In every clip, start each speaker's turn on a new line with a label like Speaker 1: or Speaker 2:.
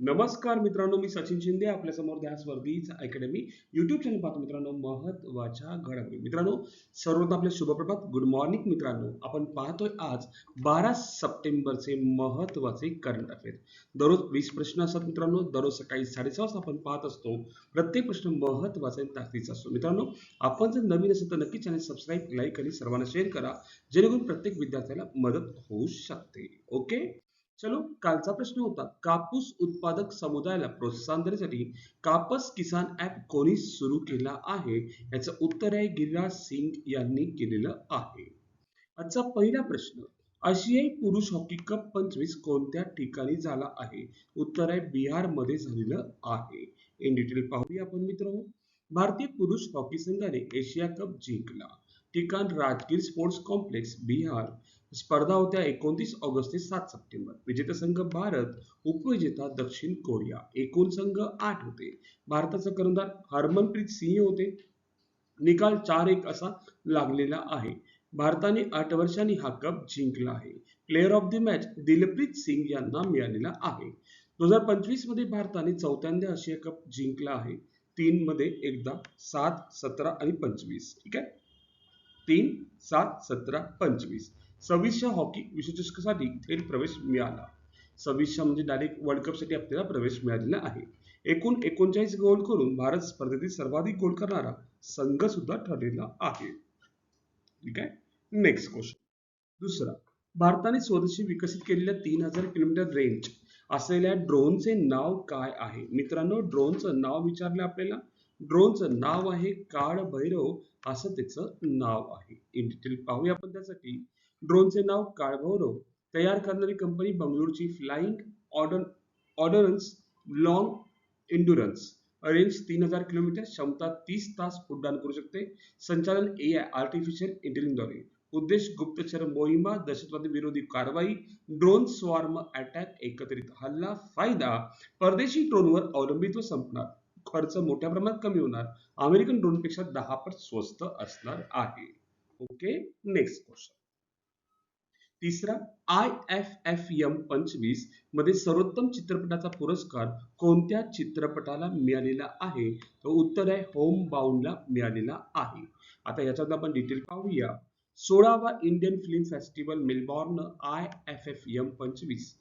Speaker 1: नमस्कार मित्रांनो मी सचिन शिंदे आपल्यासमोर ध्यास वर्दीच अकॅडमी युट्यूब चॅनल पाहतो मित्रांनो महत्त्वाच्या घडामोडी. मित्रांनो सर्वप्रथम आपले शुभप्रभात गुड मॉर्निंग मित्रांनो. आपण पाहतोय आज बारा सप्टेंबरचे महत्त्वाचे करंट अफेअर दररोज वीस प्रश्न असतात मित्रांनो दररोज सकाळी साडेसहा वाजता आपण पाहत असतो. प्रत्येक प्रश्न महत्त्वाचा आणि ताकदीचा असतो. मित्रांनो आपण जर नवीन असेल तर नक्की चॅनल सबस्क्राईब लाईक आणि सर्वांना शेअर करा जेणेकरून प्रत्येक विद्यार्थ्याला मदत होऊ शकते. ओके चलो कालचा प्रश्न होता कापूस उत्पादक समुदायाला प्रोत्साहन देण्यासाठी कापस किसान ऍप कोणी सुरू केला आहे? याचं उत्तर आहे गिरिराज सिंग यांनी केलेलं आहे. आजचा पहिला प्रश्न आशियाई पुरुष हॉकी कप पंचवीस कोणत्या ठिकाणी झाला आहे? उत्तर आहे बिहारमध्ये झालेलं आहे. इन डिटेल पाहूया आपण मित्र भारतीय पुरुष हॉकी संघाने एशिया कप जिंकला. ठिकाण राजगीर स्पोर्ट्स कॉम्प्लेक्स बिहार. स्पर्धा होत्या एकोणतीस ऑगस्ट ते सात सप्टेंबर. विजेता संघ भारत उपविजेता दक्षिण कोरिया. एकूण संघ आठ होते. भारताचा कर्णधार हरमनप्रीत सिंह होते. निकाल चार एक असा लागलेला आहे. भारताने आठ वर्षांनी हा कप जिंकला आहे. Player of the match Dilpreet Singh यांना मिळालेला आहे. दोन हजार पंचवीसमध्ये भारताने चौथ्यांदा आशिया कप जिंकला आहे. तीन मध्ये एकदा सात सतरा आणि पंचवीस. ठीक आहे? तीन सात सतरा पंचवीस. सव्वीसच्या हॉकी विश्वचषकासाठी थेट प्रवेश मिळाला. सव्वीसच्या म्हणजे डायरेक्ट वर्ल्ड कपसाठी आपल्याला प्रवेश मिळालेला आहे. एकूण एकोणचाळीस गोल करून भारत स्पर्धेतील सर्वाधिक गोल करणारा संघ सुद्धा ठरलेला आहे. ठीक आहे? नेक्स्ट क्वेश्चन दुसरा. भारताने स्वदेशी विकसित केलेल्या तीन हजार किलोमीटर रेंज असलेल्या ड्रोनचे नाव काय आहे? मित्रांनो ड्रोनचं नाव विचारलं आपल्याला. ड्रोनचं नाव आहे काळ भैरव असं त्याचं नाव आहे. इन डिटेल पाहूया आपण त्यासाठी. ड्रोनचे नाव काळभौरव. तयार करणारी company बंगळूरची flying order ordnance long endurance range तीन हजार किलोमीटर क्षमता तीस तास उड्डाण करू शकते. संचालन ए आय आर्टिफिशियल इंटेलिजन्सद्वारे उद्देश गुप्तचर मोहिमा दहशतवादी विरोधी कारवाई ड्रोन स्वार्म अटॅक एकत्रित हल्ला फायदा. परदेशी ड्रोनवर अवलंबित्व संपणार. खर्च मोठ्या प्रमाणात कमी होणार. अमेरिकन ड्रोनपेक्षा दहा पट स्वस्त असणार आहे. ओके नेक्स्ट क्वेश्चन तिसरा आय एफ एफ एम पंचवीसमध्ये सर्वोत्तम चित्रपटाचा पुरस्कार कोणत्या चित्रपटाला मिळालेला आहे? तर उत्तर आहे होम बाउंडला मिळालेला आहे. आता याच्यात आपण डिटेल पाहूया. सोळावा Indian film festival Melbourne I F F M पंचवीस.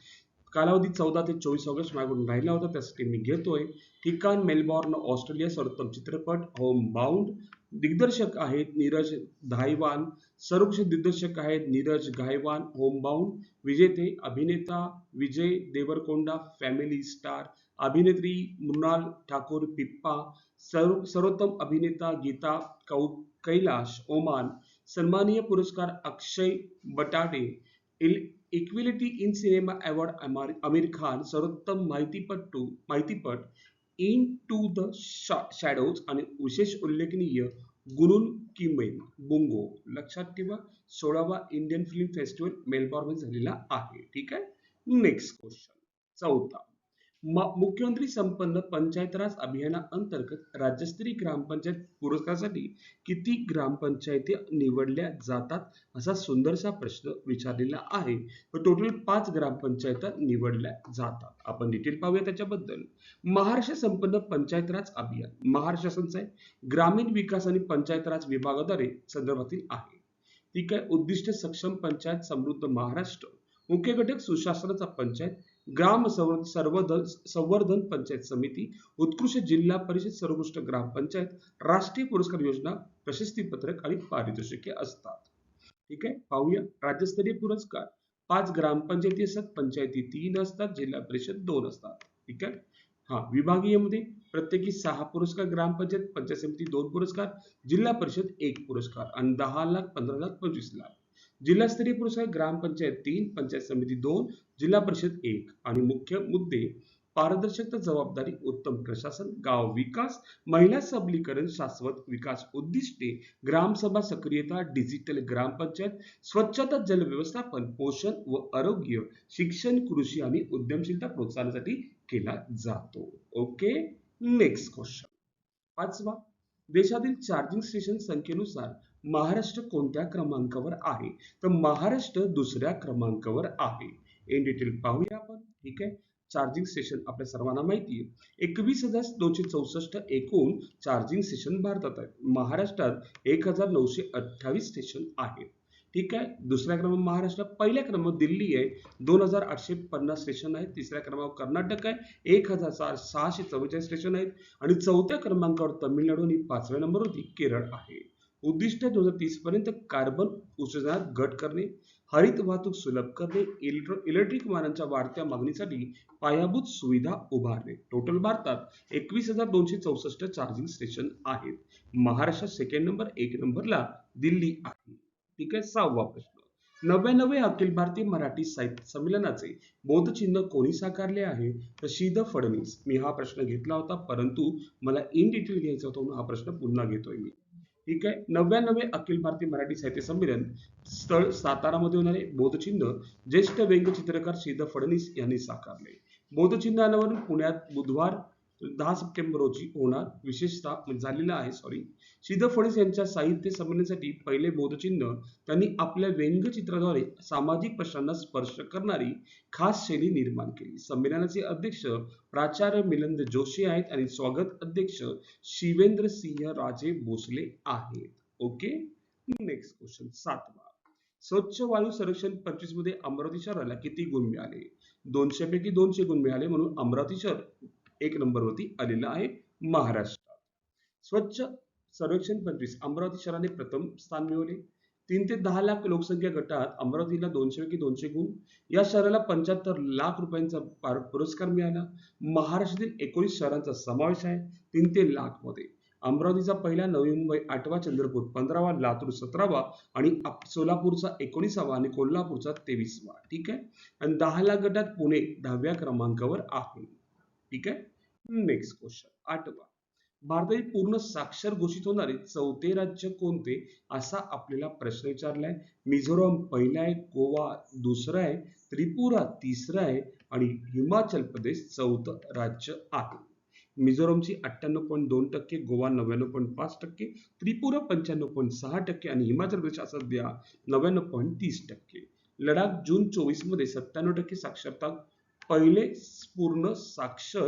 Speaker 1: कालावधी चौदा ते चोवीस ऑगस्ट मागून राहिला होता. त्यासाठी मी घेतोय. ठिकाण मेलबॉर्न ऑस्ट्रेलिया सर्वोत्तम चित्रपट होम बाउंड दिग्दर्शक आहेत नीरज धायवान. सर्वोत्कृष्ट दिग्दर्शक आहेत नीरज गायवान होमबाउंड विजेते अभिनेता विजय देवरकोंडा फॅमिली स्टार अभिनेत्री मृणाल ठाकूर पिप्पा. सर्व सर्वोत्तम अभिनेता गीता कौ कैलाश ओमान. सन्माननीय पुरस्कार Akshay Batate. Equality in cinema award Aamir Khan सर्वोत्तम माहितीपटू माहितीपट इन टू द शॅडोज आणि विशेष उल्लेखनीय गुरुन किमेन बुंगो लक्षात ठेवा सोळावा इंडियन फिल्म फेस्टिवल मेलबॉर्न झालेला आहे. ठीक आहे? नेक्स्ट क्वेश्चन चौथा. मुख्यमंत्री संपन्न पंचायतराज अभियानाअंतर्गत राज्यस्तरीय ग्रामपंचायत पुरस्कारासाठी किती ग्रामपंचायती निवडल्या जातात असा सुंदरसा प्रश्न विचारलेला आहे. टोटल पाच ग्रामपंचायत निवडल्या जातात. आपण डिटेल पाहूया त्याच्याबद्दल. महाराष्ट्र संपन्न पंचायतराज अभियान. महाराष्ट्र शासनचा ग्रामीण विकास आणि पंचायतराज विभागाद्वारे संदर्भातील आहे. ठीक आहे उद्दिष्ट सक्षम पंचायत समृद्ध महाराष्ट्र. मुख्य घटक सुशासनाचा पंचायत ग्राम संवर्धन संवर्धन पंचायत समिती उत्कृष्ट जिल्हा परिषद सर्वोत्कृष्ट ग्रामपंचायत राष्ट्रीय पुरस्कार योजना प्रशस्तीपत्रक आणि पारितोषिके असतात. ठीक आहे? पाहूया. राज्यस्तरीय पुरस्कार. पाच ग्रामपंचायती असतात. पंचायती तीन असतात. जिल्हा परिषद दोन असतात. ठीक आहे? हा विभागीयमध्ये प्रत्येकी सहा पुरस्कार ग्रामपंचायत पंचायत समिती दोन पुरस्कार जिल्हा परिषद एक पुरस्कार आणि दहा लाख पंधरा लाख पंचवीस लाख. जिल्हास्तरीय पुरस्कार ग्रामपंचायत तीन पंचायत समिती दोन जिल्हा परिषद एक. आणि मुख्य मुद्दे पारदर्शकता जबाबदारी उत्तम प्रशासन गाव विकास महिला सबलीकरण शाश्वत विकास उद्दिष्टे ग्रामसभा सक्रियता डिजिटल ग्रामपंचायत स्वच्छता जल व्यवस्थापन पोषण व आरोग्य शिक्षण कृषी आणि उद्यमशीलता प्रोत्साहनासाठी केला जातो. ओके नेक्स्ट क्वेश्चन पाचवा. देशातील चार्जिंग स्टेशन संख्येनुसार महाराष्ट्र कोणत्या क्रमांकावर आहे? तर महाराष्ट्र दुसऱ्या क्रमांकावर आहे. इन डिटेल पाहूया आपण. ठीक आहे? चार्जिंग स्टेशन आपल्या सर्वांना माहिती आहे. एकवीस हजार दोनशे चौसष्ट एकूण चार्जिंग स्टेशन भारतात आहे. महाराष्ट्रात एक हजार नऊशे अठ्ठावीस स्टेशन आहेत ठीक आहे? दुसऱ्या क्रमांक महाराष्ट्र पहिल्या क्रमांक दिल्ली आहे. दोन हजार आठशे पन्नास स्टेशन आहेत. तिसऱ्या क्रमांक कर्नाटक आहे. एक हजार चार सहाशे चव्वेचाळीस स्टेशन आहेत. आणि चौथ्या क्रमांकावर तमिळनाडू आणि पाचव्या नंबरवरती केरळ आहे. उद्दिष्ट दोन हजार तीस पर्यंत कार्बन उत्सर्जनात घट करणे हरित वाहतूक सुलभ करणे इलेक्ट्रिक वाहनांच्या वाढत्या मागणीसाठी पायाभूत सुविधा उभारणे. टोटल भारतात एकवीस हजार दोनशे चौसष्ट चार्जिंग स्टेशन आहेत. महाराष्ट्रात सेकंड नंबर एक नंबरला दिल्ली आहे. ठीक आहे सहावा प्रश्न. नव्याण्णवे अखिल भारतीय मराठी साहित्य संमेलनाचे बोधचिन्ह कोणी साकारले आहे? तर शीद फडणवीस. मी हा प्रश्न घेतला होता परंतु मला इन डिटेल घ्यायचा होता म्हणून हा प्रश्न पुन्हा घेतोय मी. ठीक आहे? नव्याण्णवे अखिल भारतीय मराठी साहित्य संमेलन स्थळ सातारामध्ये होणारे बोधचिन्ह ज्येष्ठ व्यंगचित्रकार श्रीद फडणीस यांनी साकारले. बोधचिन्ह अनावरण पुण्यात बुधवार दहा सप्टेंबर रोजी होणार विशेषतः म्हणजे झालेलं आहे सॉरी श्रीध फडणवीस यांच्या साहित्य संमेलनासाठी पहिले बोधचिन्ह त्यांनी आपल्या व्यंगचित्राद्वारे सामाजिक प्रश्नांना स्पर्श करणारी खास शैली निर्माण केली. संमेलनाचे अध्यक्ष प्राचार्य मिलिंद जोशी आहेत आणि स्वागत अध्यक्ष शिवेंद्र सिंह राजे भोसले आहेत. ओके नेक्स्ट क्वेश्चन सातवा. स्वच्छ वायू संरक्षण पंचवीसमध्ये अमरावती शहराला किती गुण मिळाले? दोनशे पैकी दोनशे गुण मिळाले म्हणून अमरावती शहर एक नंबरवरती आलेला आहे महाराष्ट्रात स्वच्छ सर्वेक्षण पंचवीस अमरावती शहराने प्रथम स्थान मिळवले. तीन ते दहा लाख लोकसंख्या गटात अमरावतीला दोनशे पैकी दोनशे गुण या शहराला पंच्याहत्तर लाख रुपयांचा पुरस्कार मिळाला. महाराष्ट्रातील एकोणीस शहरांचा समावेश आहे तीन ते लाखमध्ये. अमरावतीचा पहिला नवी मुंबई आठवा चंद्रपूर पंधरावा लातूर सतरावा आणि सोलापूरचा एकोणीसावा आणि कोल्हापूरचा तेवीसवा. ठीक आहे? आणि दहा लाख गटात पुणे दहाव्या क्रमांकावर आहे ठीक आहे? नेक्स्ट क्वेश्चन आठवा. भारतातील पूर्ण साक्षर घोषित होणारे चौथे राज्य कोणते? असा आपल्याला प्रश्न विचारलाय. मिझोराम पहिला आहे गोवा दुसरा आहे त्रिपुरा तिसरा आहे आणि हिमाचल प्रदेश चौथं राज्य आहे. मिझोरामची अठ्ठ्याण्णव पॉईंट दोन टक्के गोवा नव्याण्णव पॉईंट पाच टक्के त्रिपुरा पंच्याण्णव पॉईंट सहा टक्के आणि हिमाचल प्रदेश असा द्या नव्याण्णव पॉईंट तीस टक्के. लडाख जून चोवीसमध्ये सत्त्याण्णव टक्के साक्षरता पहिले पूर्ण साक्षर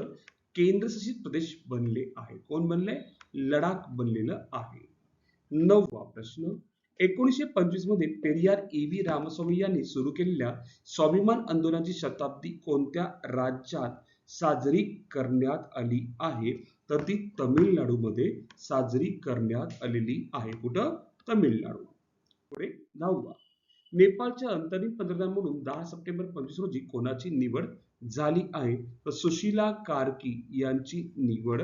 Speaker 1: केंद्रशासित प्रदेश बनले आहे. कोण बनले? लडाख बनलेलं आहे. नववा प्रश्न एकोणीसशे पंचवीसमध्ये पेरियार ए व्ही रामस्वामी यांनी सुरू केलेल्या स्वाभिमान आंदोलनाची शताब्दी कोणत्या राज्यात साजरी करण्यात आली आहे? तर ती तमिळनाडूमध्ये साजरी करण्यात आलेली आहे. कुठं? तमिळनाडू. पुढे दहावा नेपाळच्या अंतरिम पंतप्रधान म्हणून दहा सप्टेंबर पंचवीस रोजी कोणाची निवड झाली आहे. तर सुशीला कार्की यांची निवड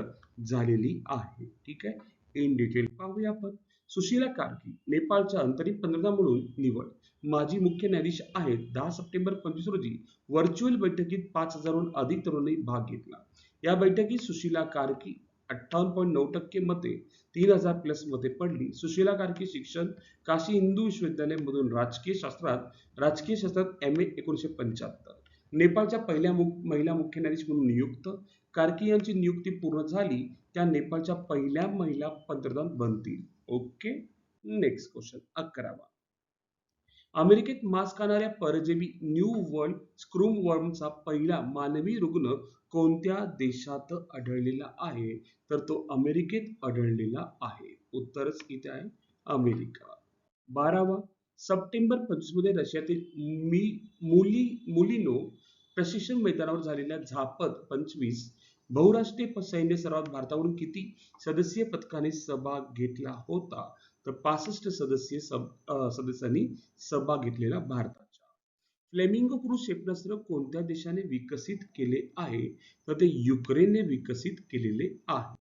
Speaker 1: झालेली आहे. ठीक आहे? इन डिटेल पाहूया आपण. सुशीला कार्की नेपाळच्या अंतरिम पंतप्रधान म्हणून निवड. माजी मुख्य न्यायाधीश आहेत. दहा सप्टेंबर पंचवीस रोजी व्हर्च्युअल बैठकीत पाच हजारहून अधिक तरुणांनी भाग घेतला. या बैठकीत सुशीला कार्की अठ्ठावन्न पॉईंट नऊ टक्के मते तीन हजार प्लसमध्ये पडली. सुशीला कार्की शिक्षण काशी हिंदू विश्वविद्यालय मधून राजकीय शास्त्रात राजकीय शास्त्रात एम ए एकोणीशे पंच्याहत्तर. नेपाळच्या पहिल्या मुख- महिला मुख्य न्यायाधीश म्हणून नियुक्त. कार्की यांची नियुक्ती पूर्ण झाली त्या नेपाळच्या पहिल्या महिला पंतप्रधान बनतील. ओके? नेक्स्ट क्वेश्चन अकरावा. अमेरिकेत मास खाणाऱ्या परजीवी न्यू वर्ल्ड स्क्रूम वर्मचा पहिला मानवी रुग्ण कोणत्या देशात आढळलेला आहे? तर तो अमेरिकेत आढळलेला आहे. उत्तरच इथे आहे अमेरिका. बारावा. सप्टेंबर पंचवीसमध्ये रशियातील मी मुली मुलिनो प्रशिक्षण मैदानावर झालेल्या झापत पंचवीस बहुराष्ट्रीय सैन्य सरावात भारतावरून किती सदस्यीय पथकाने सहभाग घेतला होता? तर पासष्ट सदस्यीय सब सदस्यांनी सहभाग घेतलेला भारताच्या फ्लेमिंगो क्रूज क्षेपणास्त्र कोणत्या देशाने विकसित केले आहे? तर ते युक्रेनने विकसित केलेले आहे.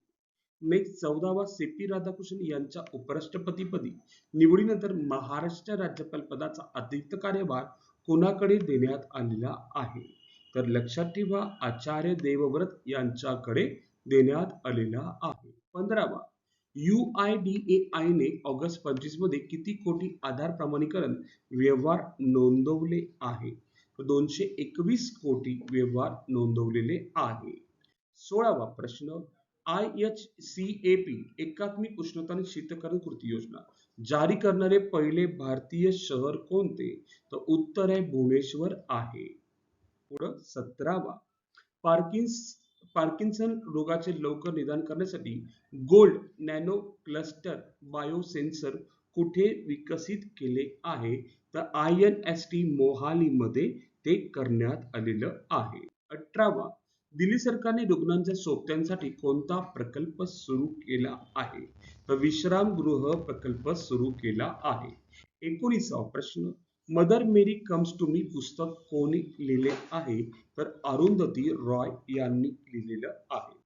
Speaker 1: मे चौदावा सी पी राधाकृष्णन यांच्या उपराष्ट्रपतीपदी निवडीनंतर महाराष्ट्र राज्यपाल पदाचा अतिरिक्त कार्यभार कोणाकडे देण्यात आलेला आहे? तर लक्षात ठेवा आचार्य देवव्रत यांच्याकडे देण्यात आलेला आहे. पंधरावा U I D A I ने ऑगस्ट पंचवीसमध्ये किती कोटी आधार प्रमाणीकरण व्यवहार नोंदवले आहे? दोनशे एकवीस कोटी व्यवहार नोंदवलेले आहे. सोळावा प्रश्न I H C A P एकात्मिक उष्णता आणि शीतकरण कृती योजना. जारी करणारे पहिले भारतीय शहर कोणते? तर उत्तर आहे भुवनेश्वर आहे. पुढं सतरावा. पार्किन्स पार्किन्सन रोगाचे लवकर निदान करण्यासाठी गोल्ड नॅनो क्लस्टर बायोसेन्सर कुठे विकसित केले आहे? तर आय एन एस टी मोहालीमध्ये ते करण्यात आलेलं आहे. अठरावा. दिल्ली सरकारने रुग्णांच्या सोबत्यांसाठी कोणता प्रकल्प सुरू केला आहे? तर विश्रामगृह प्रकल्प सुरू केला आहे. एकोणीसावा प्रश्न. Mother Mary comes to me पुस्तक कोणी लिहिले आहे? तर अरुंधती रॉय यांनी लिहिलेलं आहे.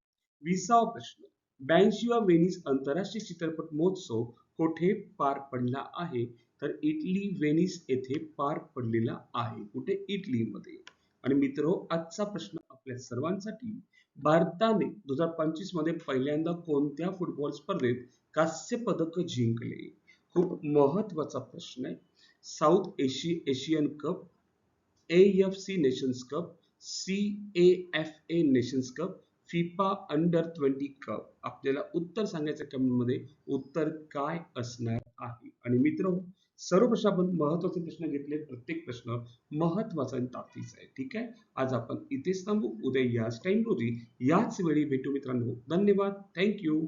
Speaker 1: विसावा प्रश्न. ब्याऐंशीवा वेनिस आंतरराष्ट्रीय चित्रपट महोत्सव कोठे पार पडला आहे? तर इटली वेनिस येथे पार पडलेला आहे. कुठे? इटलीमध्ये. आणि मित्र आजचा प्रश्न आपल्या सर्वांसाठी भारताने दोन हजार पंचवीसमध्ये पहिल्यांदा कोणत्या फुटबॉल स्पर्धेत कांस्य पदक जिंकले? खूप महत्त्वाचा प्रश्न आहे. South एशी Asian cup A F C nations cup C A F A nations cup FIFA under twenty cup आपल्याला उत्तर सांगायचं कमेंटमध्ये उत्तर काय असणार आहे? आणि मित्र सर्व आपण महत्त्वाचे प्रश्न घेतले प्रत्येक प्रश्न महत्त्वाचा आणि ताकदीचा आहे. ठीक आहे? आज आपण इथेच थांबू. उद्या याच टाइम रोजी याच वेळी भेटू मित्रांनो. धन्यवाद. थँक्यू